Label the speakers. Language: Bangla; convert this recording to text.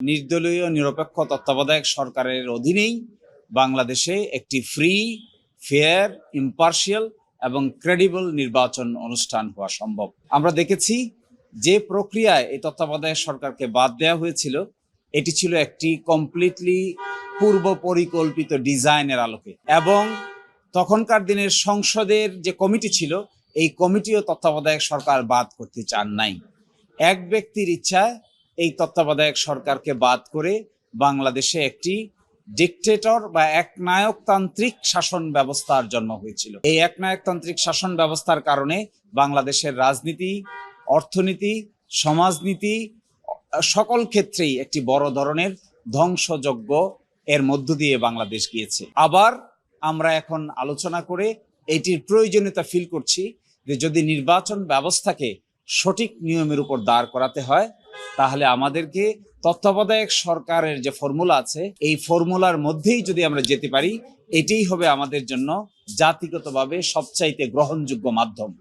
Speaker 1: নির্দলীয় নিরপেক্ষ তত্ত্বাবধায়ক সরকারের অধীনেই বাংলাদেশে একটি ফ্রি ফেয়ার ইম্পার্শিয়াল এবং ক্রেডিবল নির্বাচন অনুষ্ঠান হওয়া সম্ভব। আমরা দেখেছি যে প্রক্রিয়ায় এই তত্ত্বাবধায়ক সরকারকে বাদ দেওয়া হয়েছিল, এটি ছিল একটি কমপ্লিটলি পূর্ব পরিকল্পিত ডিজাইনের আলোকে এবং তখনকার দিনের সংসদের যে কমিটি ছিল, এই কমিটিও তত্ত্বাবধায়ক সরকার বাদ করতে চান নাই। এক ব্যক্তির ইচ্ছায় এই তত্ত্বাবধায়ক সরকারকে বাদ করে বাংলাদেশে একটি ডিকটেটর বা একনায়কতান্ত্রিক শাসন ব্যবস্থার জন্ম হয়েছিল। এই একনায়কতান্ত্রিক শাসন ব্যবস্থার কারণে বাংলাদেশের রাজনীতি, অর্থনীতি, সমাজনীতি, সকল ক্ষেত্রেই একটি বড় ধরনের ধ্বংসযজ্ঞ এর মধ্য দিয়ে বাংলাদেশ গিয়েছে। আবার আমরা এখন আলোচনা করে এটির প্রয়োজনীয়তা ফিল করছি যে যদি নির্বাচন ব্যবস্থাকে সঠিক নিয়মের উপর দাঁড় করাতে হয় তাহলে আমাদেরকে তত্ত্বাবধায়ক সরকারের যে ফর্মুলা আছে, এই ফর্মুলার মধ্যেই যদি আমরা যেতে পারি, এটাই হবে আমাদের জন্য জাতিগতভাবে সবচাইতে গ্রহণযোগ্য মাধ্যম।